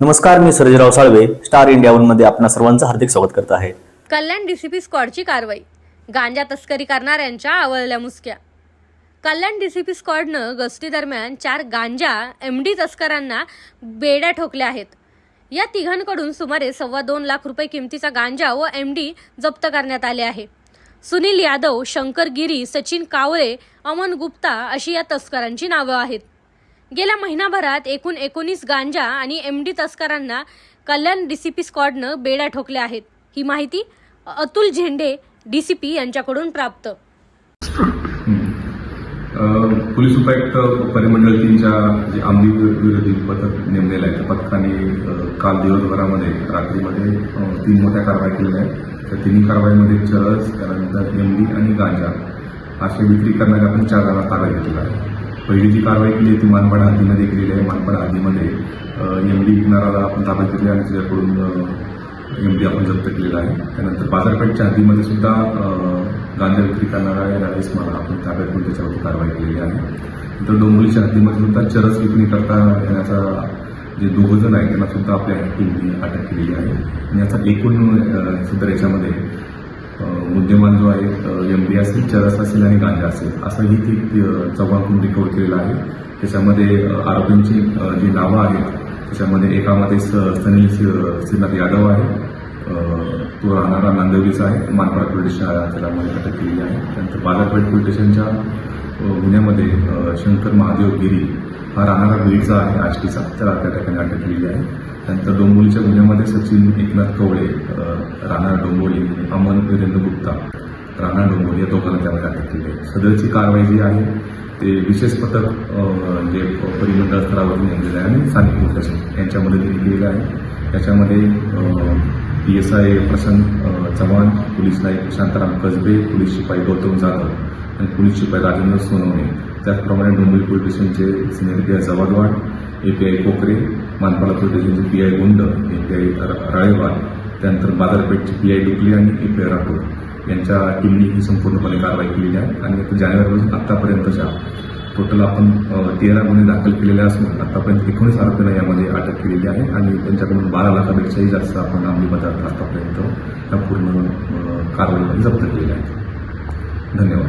नमस्कार मी Sarjerao Salve star India वनमध्ये आपणा सर्वांचं हार्दिक स्वागत करत आहे. कल्याण डीसीपी स्क्वॉडची कारवाई गांजा तस्करी करणाऱ्यांच्या आवळल्या मुसक्या. कल्याण डीसीपी स्क्वॉडनं गस्ती दरम्यान चार गांजा एमडी तस्करांना बेड्या ठोकल्या आहेत. या तिघांकडून सुमारे सव्वा दोन लाख रुपये किमतीचा गांजा व एमडी जप्त करण्यात आले आहे. सुनील यादव शंकर गिरी सचिन कावळे अमन गुप्ता अशी या तस्करांची नावं आहेत. गेल्या महिनाभरात एकूण एकोणीस गांजा आणि एम डी तस्करांना कल्याण डीसीपी स्क्वॉडनं बेड्या ठोकल्या आहेत. ही माहिती अतुल झेंडे डीसीपी यांच्याकडून प्राप्त. पोलीस उपायुक्त परिमंडळ तीनच्या जे आंबी विरोधी पथक नेमलेलं आहे त्या पथकाने काल दिवसभरामध्ये रात्रीमध्ये तीन मोठ्या कारवाई केलेल्या आहेत. त्या तिन्ही कारवाईमध्ये चरस त्यानंतर एमडी आणि गांजा असे विक्री करणाऱ्या आपण चार जणांना ताब्यात घेतलेला आहे. पहिली जी कारवाई केली आहे ती मानपाड हद्दीमध्ये केलेली आहे मानपाड हद्दीमध्ये एमडी विकणाराला आपण ताब्यात घेतले आणि त्याच्याकडून एमडी आपण जप्त केलेला आहे. त्यानंतर बाजारपेठच्या हद्दीमध्ये सुद्धा गांजा विक्री करणारा राजेश मला आपण ताब्यात घेऊन त्याच्यावरती कारवाई केलेली आहे. नंतर डोंबोलीच्या हद्दीमध्ये सुद्धा चरस विक्री करता येण्याचा जे दोघं जण आहेत त्यांना सुद्धा आपल्या टीमने अटक केलेली आहे. आणि याचा एकूण सुद्धा याच्यामध्ये मुद्देमाल जो आहे एम डी असेल चरस असेल आणि गांजा असेल असंही ती चव्हाण चौघांकडून रिकवर केलेलं आहे. त्याच्यामध्ये आरोपींची जी नावं आहेत त्याच्यामध्ये एकामध्ये स- सनील श्रीनाथ यादव आहे तो राहणारा नांदवलीचा आहे मानपाड पोलीस त्याला मध्ये अटक केलेली आहे. त्यानंतर बाजारपेठ पोलीस स्टेशनच्या गुन्ह्यामध्ये शंकर महादेव गिरी हा राहणारा गिरीचा आहे आष्टीचा त्याला त्या ठिकाणी अटक केलेली आहे. त्यानंतर डोंबोलीच्या गुन्ह्यामध्ये सचिन एकनाथ कवळे राणा डोंबोली अमन वीरेंद्र गुप्ता राणा डोंबोली या दोघांना त्यामध्ये अटक केली आहे सदरची कारवाई जी आहे ते विशेष पथक जे परिमंडळ स्तरावरून नेमलेलं आहे आणि स्थानिक प्रशासन यांच्या मदतीने केलेलं आहे. त्याच्यामध्ये P S I Prashant Chavan police Naik Shantaram Kasbe police शिपाई गौतम जाधव आणि पोलीस शिपाई राजेंद्र सोनवणे. त्याचप्रमाणे डोंबिवली पोलीस स्टेशनचे senior P I Jawadwad A P I Kokare Manpada प्रदेशाचे पी आय गुंड ए पी आय राळेवाल त्यानंतर बाजारपेठचे पी आय डुकले आणि ए पी आय राठोड यांच्या टीमनी ही संपूर्णपणे कारवाई केलेली आहे. आणि आता जानेवारीपासून आत्तापर्यंतच्या टोटल आपण तेरा गुन्हे दाखल केलेले असून आतापर्यंत एकोणीस आरोपींना यामध्ये अटक केलेली आहे आणि त्यांच्याकडून बारा लाखापेक्षाही जास्त आपण अंमली पदार्थ आतापर्यंत या पूर्ण कारवाईमध्ये जप्त केलेले आहेत. धन्यवाद.